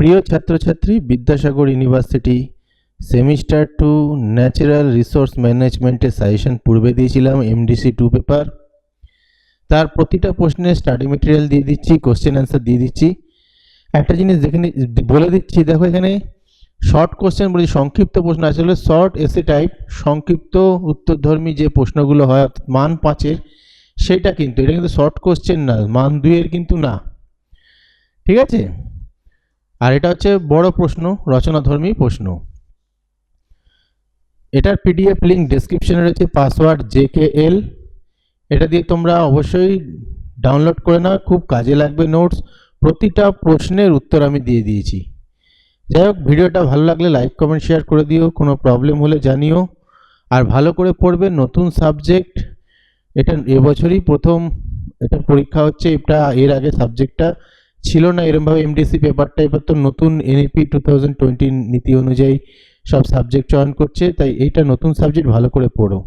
প্রিয় ছাত্রছাত্রী, Vidyasagar university semester two natural resource ম্যানেজমেন্টের সাজেশন পূর্বে দিয়েছিলাম এমডিসি টু পেপার তার প্রতিটা প্রশ্নের স্টাডি মেটেরিয়াল দিয়ে দিচ্ছি কোশ্চেন অ্যান্সার দিয়ে দিচ্ছি। একটা জিনিস দেখে নি- বলে দিচ্ছি, দেখো এখানে শর্ট কোশ্চেন বলি, সংক্ষিপ্ত প্রশ্ন আসলে শর্ট এসে টাইপ সংক্ষিপ্ত উত্তরধর্মী যে প্রশ্নগুলো হয় মান পাঁচের, সেটা কিন্তু, এটা কিন্তু শর্ট কোশ্চেন না, মান দুইয়ের কিন্তু না। ঠিক আছে? আর এটা হচ্ছে বড় প্রশ্ন, রচনাধর্মী প্রশ্ন। এটার পিডিএফ লিঙ্ক ডেসক্রিপশনে রয়েছে পাসওয়ার্ড জেকেএল এটা দিয়ে তোমরা অবশ্যই ডাউনলোড করে নাও, খুব কাজে লাগবে নোটস প্রতিটা প্রশ্নের উত্তর আমি দিয়ে দিয়েছি। যাই হোক, ভিডিওটা ভালো লাগলে লাইক কমেন্ট শেয়ার করে দিও, কোনো প্রবলেম হলে জানিও। আর ভালো করে পড়বে নতুন সাবজেক্ট এটা এবছরই প্রথম, এটা পরীক্ষা হচ্ছে, এটা এর আগে সাবজেক্টটা ছিল না, এরমভাবে এমডিসি পেপারটা এবার তো নতুন এনএপি টু থাউজেন্ড টোয়েন্টি নীতি অনুযায়ী সব সাবজেক্ট চয়ন করছে, তাই এইটা নতুন সাবজেক্ট ভালো করে পড়ো।